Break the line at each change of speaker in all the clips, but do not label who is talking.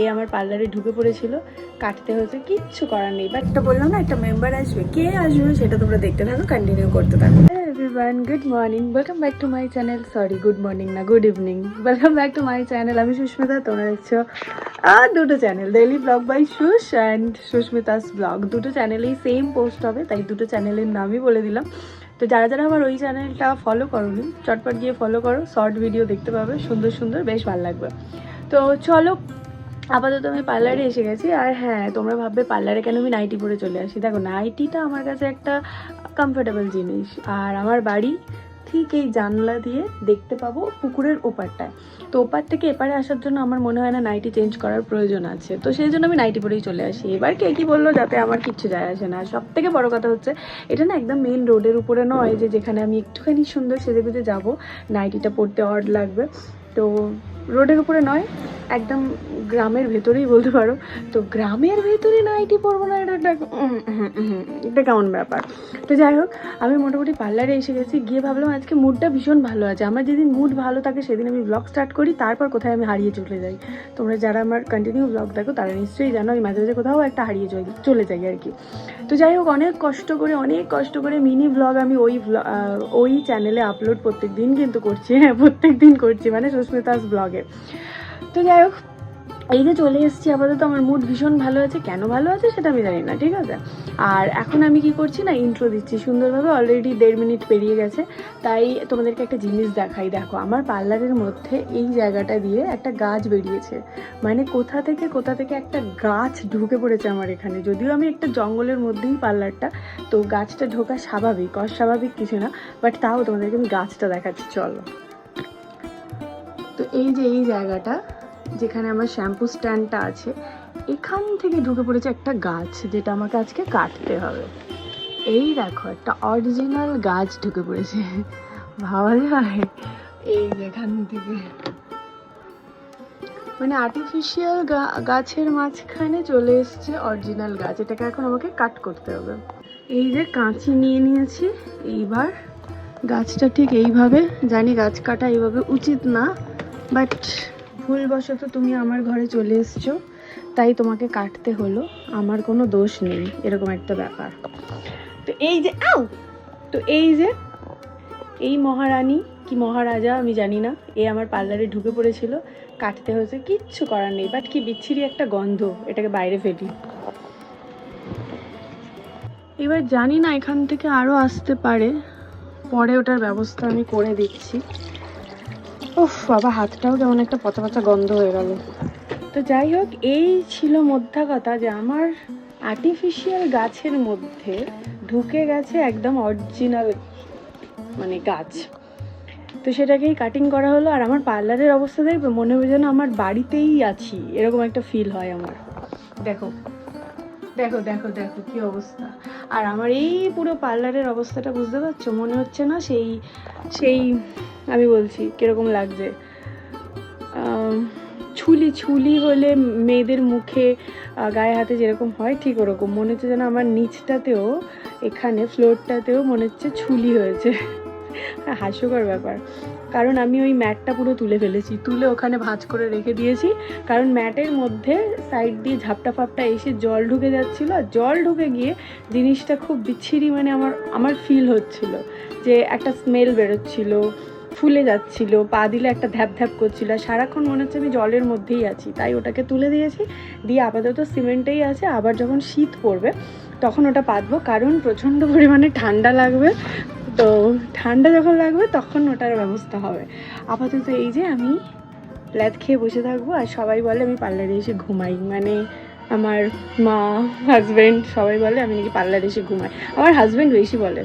এ আমার পার্লারে ঢুকে পড়েছিল কাটতে হয়েছে কিচ্ছু করার নেই। বাট
একটা বললাম না একটা মেম্বার আসবে কে আসবে সেটা তোমরা দেখতে থাকো কন্টিনিউ করতে থাকো।
Everyone good morning welcome back to my channel sorry good morning না good evening welcome back to my channel আমি সুস্মিতা তোমরা দেখছ আর দুটো channel daily blog by Sus and Susmita's blog দুটো চ্যানেলেই সেম পোস্ট হবে তাই দুটো চ্যানেলের নামই বলে দিলাম। তো যারা যারা আমার ওই চ্যানেলটা ফলো করোনি চটপট গিয়ে ফলো করো শর্ট ভিডিও দেখতে পাবে সুন্দর সুন্দর বেশ ভালো লাগবে। তো চলো আপাতত আমি পার্লারে এসে গেছি, আর হ্যাঁ তোমরা ভাববে পার্লারে কেন আমি নাইটি পরে চলে আসি? দেখো, নাইটিটা আমার কাছে একটা কমফোর্টেবল জিনিস, আর আমার বাড়ি ঠিক এই জানলা দিয়ে দেখতে পাবো পুকুরের ওপারটায়। তো ওপার থেকে এপারে আসার জন্য আমার মনে হয় না নাইটি চেঞ্জ করার প্রয়োজন আছে। তো সেই জন্য আমি নাইটি পরেই চলে আসি। এবার কে কি বলল যাতে আমার কিচ্ছু যায় আসে না। সব থেকে বড় কথা হচ্ছে, এটা না একদম মেন রোডের উপরে নয় যে যেখানে আমি একটুখানি সুন্দর সেজে গুজে যাব, নাইটিটা পরতে অড লাগবে। তো রোডের উপরে নয়, একদম গ্রামের ভেতরেই বলতে পারো। তো গ্রামের ভেতরে নাইটি পরবো না এটা উম, এটা কেমন ব্যাপার? তো যাই হোক আমি মোটামুটি পার্লারে এসে গেছি গিয়ে ভাবলাম আজকে মুডটা ভীষণ ভালো আছে। আমার যেদিন মুড ভালো থাকে সেদিন আমি ব্লগ স্টার্ট করি তারপর কোথায় আমি হারিয়ে চলে যাই। তোমরা যারা আমার কন্টিনিউ ব্লগ দেখো তারা নিশ্চয়ই জানো আমি মাঝে মাঝে কোথাও একটা হারিয়ে যাই চলে যাই আর কি। তো যাই হোক অনেক কষ্ট করে অনেক কষ্ট করে মিনি ব্লগ আমি ওই ওই চ্যানেলে আপলোড প্রত্যেক দিন কিন্তু করছি হ্যাঁ প্রত্যেক দিন করছি মানে সুস্মিতাস ব্লগে তো যাই হোক এই যে চলে এসেছি আপাতত, আমার মুড ভীষণ ভালো আছে। কেন ভালো আছে সেটা আমি জানি না, ঠিক আছে? আর এখন আমি কি করছি না ইন্ট্রো দিচ্ছি। সুন্দরভাবে অলরেডি দেড় মিনিট পেরিয়ে গেছে, তাই তোমাদেরকে একটা জিনিস দেখাই। দেখো, আমার পার্লারের মধ্যে এই জায়গাটা দিয়ে একটা গাছ বেরিয়েছে। মানে কোথা থেকে কোথা থেকে একটা গাছ ঢুকে পড়েছে আমার এখানে। যদিও আমি একটা জঙ্গলের মধ্যেই পার্লারটা, তো গাছটা ঢোকা স্বাভাবিক, অস্বাভাবিক কিছু না বাট তাও তোমাদেরকে আমি গাছটা দেখাচ্ছি, চলো। তো এই যে এই জায়গাটা যেখানে আমার শ্যাম্পু স্ট্যান্ডটা আছে, এখান থেকে ঢুকে পড়েছে একটা গাছ যেটা আমাকে আজকে কাটতে হবে। এই দেখো, একটা অরিজিনাল গাছ ঢুকে পড়েছে। ভাবা যায়? এই যেখান থেকে। মানে আর্টিফিশিয়াল গাছের মাঝখানে চলে এসছে অরিজিনাল গাছ, এটাকে এখন আমাকে কাট করতে হবে। এই যে কাঁচি নিয়ে নিয়েছি, এইবার গাছটা ঠিক এইভাবে, জানি গাছ কাটা এইভাবে উচিত না বাট ভুলবশত তুমি আমার ঘরে চলে এসছো, তাই তোমাকে কাটতে হলো। আমার কোনো দোষ নেই, এরকম একটা ব্যাপার। তো এই যে, আউ! তো এই যে, এই মহারানী কি মহারাজা আমি জানি না, এ আমার পার্লারে ঢুকে পড়েছিল, কাটতে হয়েছে, কিচ্ছু করার নেই বাট কি বিচ্ছিরি একটা গন্ধ, এটাকে বাইরে ফেলি। এবার জানি না এখান থেকে আরও আসতে পারে, পরে ওটার ব্যবস্থা আমি করে দিচ্ছি। উফ, বাবা, হাতটাও কেমন একটা পচা পচা গন্ধ হয়ে গেল। তো যাই হোক, এই ছিল মধ্যা কথা যে আমার আর্টিফিশিয়াল গাছের মধ্যে ঢুকে গেছে একদম অরিজিনাল মানে গাছ। তো সেটাকেই কাটিং করা হলো আর আমার পার্লারের অবস্থা দেখবে মনে হবে যেন আমার বাড়িতেই আছি। এরকম একটা ফিল হয় আমার। দেখো দেখো দেখো দেখো কি অবস্থা। আর আমার এই পুরো পার্লারের অবস্থাটা বুঝতে পারছ? মনে হচ্ছে না সেই সেই আমি বলছি, কীরকম লাগছে? ছুলি ছুলি হলে মেয়েদের মুখে গায়ে হাতে যেরকম হয় ঠিক ওরকম। মনে হচ্ছে যেন আমার নিচটাতেও, এখানে ফ্লোরটাতেও মনে হচ্ছে ছুলি হয়েছে। হাস্যকর ব্যাপার। কারণ আমি ওই ম্যাটটা পুরো তুলে ফেলেছি। তুলে ওখানে ভাঁজ করে রেখে দিয়েছি। কারণ ম্যাটের মধ্যে সাইড দিয়ে ঝাপটা ফাপটা এসে জল ঢুকে যাচ্ছিল। আর জল ঢুকে গিয়ে জিনিসটা খুব বিচ্ছিরি মানে আমার আমার ফিল হচ্ছিল। যে একটা স্মেল বেরোচ্ছিল। ফুলে যাচ্ছিল, পা দিলে একটা ধ্যাপ ধ্যাপ করছিল, আর সারাক্ষণ মনে হচ্ছে আমি জলের মধ্যেই আছি। তাই ওটাকে তুলে দিয়েছি, দিয়ে আপাতত সিমেন্টেই আছে। আবার যখন শীত পড়বে, তখন ওটা পাতবো, কারণ প্রচণ্ড পরিমাণে ঠান্ডা লাগবে। তো ঠান্ডা যখন লাগবে, তখন ওটার ব্যবস্থা হবে। আপাতত এই যে আমি ল্যাদ খেয়ে বসে থাকব, আর সবাই বলে আমি পার্লারে এসে ঘুমাই। মানে আমার মা হাজব্যান্ড সবাই বলে আমি নাকি পার্লারে এসে ঘুমাই। আমার হাজব্যান্ড বেশি বলে।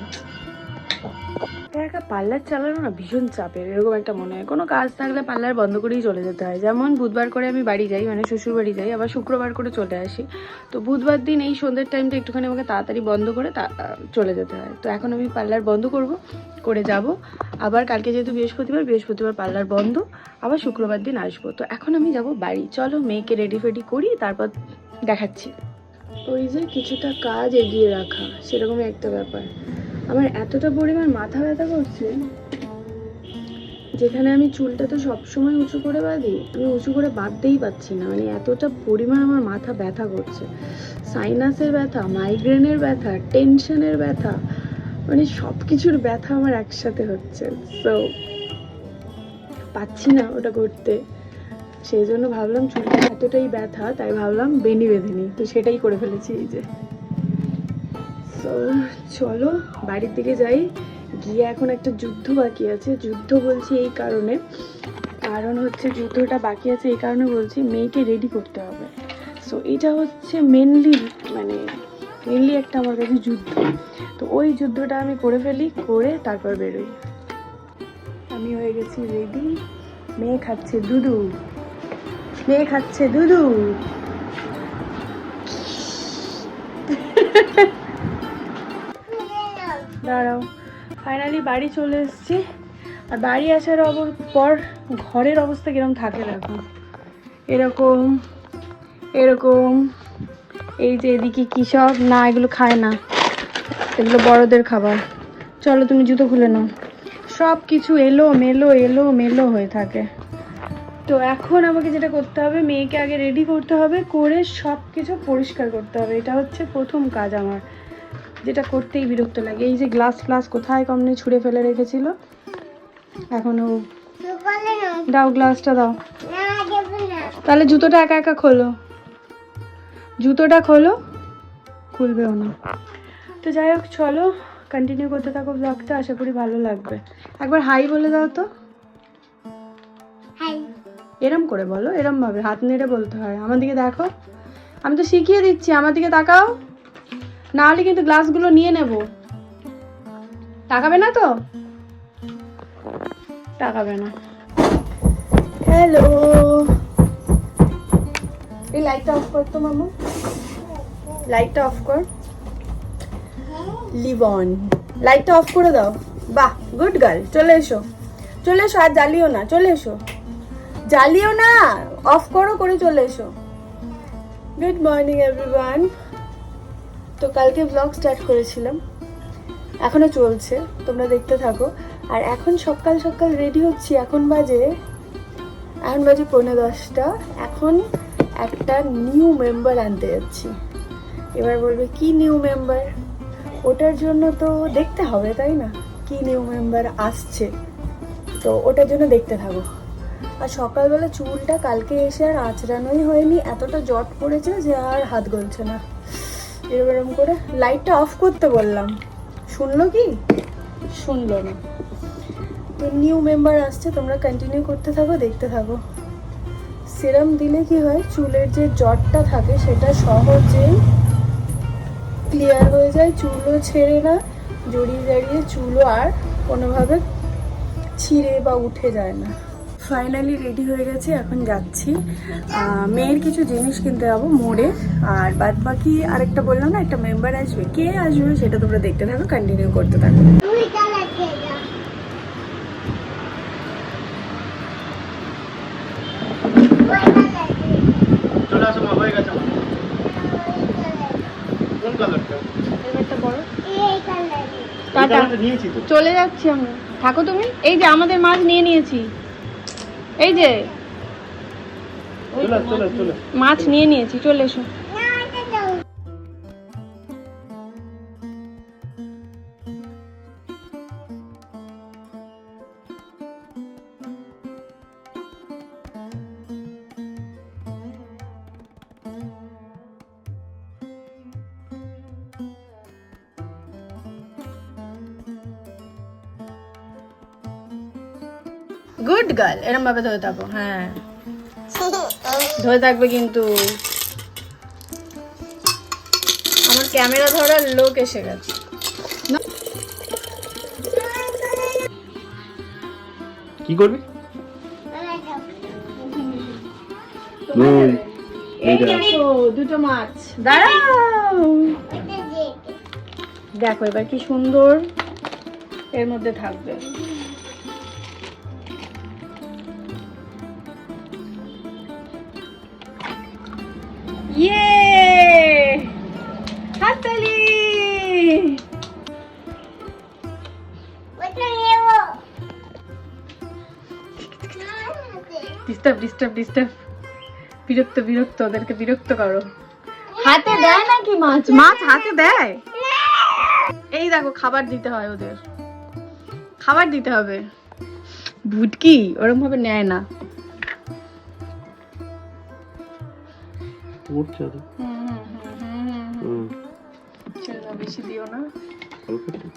একা পার্লার চালানো না ভীষণ চাপের, এরকম একটা মনে হয়। কোনো কাজ থাকলে পার্লার বন্ধ করেই চলে যেতে হয়। যেমন বুধবার করে আমি বাড়ি যাই মানে শ্বশুর বাড়ি যাই, আবার শুক্রবার করে চলে আসি। তো বুধবার দিন এই সন্ধ্যের টাইমটা একটুখানি আমাকে তাড়াতাড়ি বন্ধ করে চলে যেতে হয়। তো এখন আমি পার্লার বন্ধ করব, করে যাব। আবার কালকে যেহেতু বৃহস্পতিবার বৃহস্পতিবার পার্লার বন্ধ, আবার শুক্রবার দিন আসব। তো এখন আমি যাব বাড়ি। চলো মেয়েকে রেডি ফেডি করি তারপর দেখাচ্ছি। ওই যে কিছুটা কাজ এগিয়ে রাখা, সেরকমই একটা ব্যাপার। আমার এতটা পরিমাণ মাথা ব্যথা করছে, যেখানে আমি চুলটা তো সবসময় উঁচু করে বাঁধি, আমি উঁচু করে বাঁধতেই পারছি না। মানে এতটা পরিমাণ আমার মাথা ব্যথা করছে। সাইনাসের ব্যথা, মাইগ্রেনের ব্যথা, টেনশনের ব্যথা মানে সব কিছুর ব্যথা আমার একসাথে হচ্ছে। সো পাচ্ছি না ওটা করতে। সেই জন্য ভাবলাম চুলটা এতটাই ব্যথা, তাই ভাবলাম বেনি বেঁধে নিই। তো সেটাই করে ফেলেছি এই যে। তো চলো, বাড়ির দিকে যাই। গিয়ে এখন একটা যুদ্ধ বাকি আছে। যুদ্ধ বলছি এই কারণে। কারণ হচ্ছে যুদ্ধটা বাকি আছে এই কারণে বলছি মেয়েকে রেডি করতে হবে। সো এটা হচ্ছে মেনলি মানে মেনলি একটা আমার কাছে যুদ্ধ। তো ওই যুদ্ধটা আমি করে ফেলি, করে তারপর বেরোই। আমি হয়ে গেছি রেডি মেয়ে খাচ্ছে দুধু। মেয়ে খাচ্ছে দুধু। দাঁড়াও। ফাইনালি বাড়ি চলে এসেছি। আর বাড়ি আসার অবর- পর ঘরের অবস্থা কীরকম থাকে দেখো। এরকম এরকম, এই যে এদিকে কী সব? না, এগুলো খায় না। এগুলো বড়দের খাবার। চলো তুমি জুতো খুলে নাও। সব কিছু এলো, মেলো এলো, মেলো হয়ে থাকে। তো এখন আমাকে যেটা করতে হবে, মেয়েকে আগে রেডি করতে হবে, করে সব কিছু পরিষ্কার করতে হবে। এটা হচ্ছে প্রথম কাজ আমার। যেটা করতেই বিরক্ত লাগে। এই যে গ্লাস ফ্লাস কোথায় কমনে ছুঁড়ে ফেলে রেখেছিল। এখনও দাও গ্লাসটা দাও। তাহলে জুতোটা একা একা খোলো। জুতোটা খোলো খুলবেও না। তো যাই হোক চলো কন্টিনিউ করতে থাকো ব্লগটা আশা করি ভালো লাগবে। একবার হাই বলে দাও তো। এরম করে বলো এরম ভাবে হাত নেড়ে বলতে হয়। আমার দিকে দেখো। আমি তো শিখিয়ে দিচ্ছি আমার দিকে তাকাও। না হলে কিন্তু গ্লাসগুলো নিয়ে নেব। টাকাবে না তো? টাকাবে না। হ্যালো এই লাইটটা অফ কর তো মামু। লাইটটা অফ কর। লিভ অন লাইটটা অফ করে দাও। বাহ গুড গার্ল চলে এসো। চলে এসো আর জ্বালিও না চলে এসো। জ্বালিও না অফ করো করে চলে এসো। গুড মর্নিং এভরিওয়ান তো কালকে ব্লগ স্টার্ট করেছিলাম। এখনও চলছে, তোমরা দেখতে থাকো। আর এখন সকাল সকাল রেডি হচ্ছি, এখন বাজে এখন বাজে পৌনে দশটা। এখন একটা নিউ মেম্বার আনতে যাচ্ছি। এবার বলবে, কি নিউ মেম্বার ওটার জন্য তো দেখতে হবে, তাই না? কি নিউ মেম্বার আসছে? তো ওটার জন্য দেখতে থাকো। আর সকালবেলা চুলটা কালকে এসে আর আঁচড়ানোই হয়নি, এতটা জট পড়েছে যে আর হাত গলছে না। এরকম করে লাইটটা অফ করতে বললাম। শুনলো কি? শুনলো না। তো নিউ মেম্বার আসছে তোমরা কন্টিনিউ করতে থাকো দেখতে থাকো। সিরাম দিলে কি হয় চুলের যে জটটা থাকে সেটা সহজেই ক্লিয়ার হয়ে যায় চুলও ছেড়ে না জড়িয়ে দাঁড়িয়ে চুলও আর কোনোভাবে ছিঁড়ে বা উঠে যায় না। ফাইনালি রেডি হয়ে গেছে এখন যাচ্ছি। মেয়ের কিছু জিনিস কিনতে যাব মোড়ে। আর বাদ বাকি আরেকটা বললাম না একটা মেম্বার আসবে। কে আসবে সেটা তোমরা দেখতে থাকো কন্টিনিউ করতে থাকো।
চলে
যাচ্ছি আমরা থাকো তুমি। এই যে আমাদের মাছ নিয়ে নিয়েছি। এই যে। মাছ নিয়ে নিয়েছি চলে এসো গুড গার্ল এরম ভাবে ধরে থাকো হ্যাঁ। ধরে থাকবে কিন্তু। আমার ক্যামেরা ধরার লোক এসে গেছে।
কি করবি?
দুটো মাছ। দাঁড়াও। দেখো এবার কি সুন্দর এর মধ্যে থাকবে। ইয়ে হাততালি ডিস্টার্ব ডিস্টার্ব ডিস্টার্ব বিরক্ত বিরক্ত ওদেরকে বিরক্ত করো হাতে দেয় নাকি মাছ মাছ হাতে দেয় এই দেখো খাবার দিতে হয় ওদের। খাবার দিতে হবে। ভুটকি ওরকম ভাবে নেয় না।
উঠছে তো হুম
বেশি দিও না।
অল্প একটু।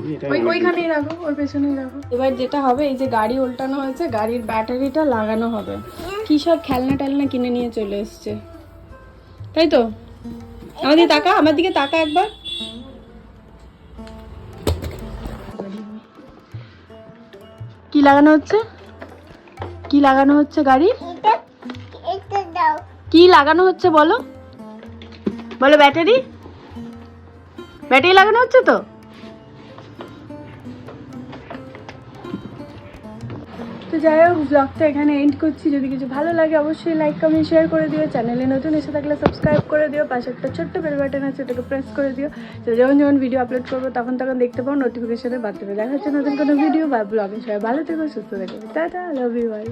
ওই এটা
ওই
অনেক
ওইখানেই রাখো ওর পেছনেই রাখো। এবার যেটা হবে এই যে গাড়ি উল্টানো হয়েছে গাড়ির ব্যাটারিটা লাগানো হবে। কি সব খেলনা টেলনা কিনে নিয়ে চলে এসছে। তাই তো? আমার দিকে তাকা আমার দিকে তাকা একবার। কি লাগানো হচ্ছে? কি লাগানো হচ্ছে গাড়ি? কি লাগানো হচ্ছে বলো? বলো ব্যাটারি। ব্যাটারি লাগানো হচ্ছে তো? তো যাই হোক ব্লগটা এখানে এন্ড করছি। যদি কিছু ভালো লাগে, অবশ্যই লাইক কমেন্ট শেয়ার করে দিও। চ্যানেলে নতুন এসে থাকলে সাবস্ক্রাইব করে দিও। পাশে একটা ছোট্ট বেল বাটন আছে ওটাকে প্রেস করে দিও। যখন যখন ভিডিও আপলোড করব, তখন তখন দেখতে পাও নোটিফিকেশনের মাধ্যমে দেখা হচ্ছে নতুন কোনো ভিডিও বা ব্লগে সবাই ভালো থেকো, সুস্থ থেকো। Tata love you by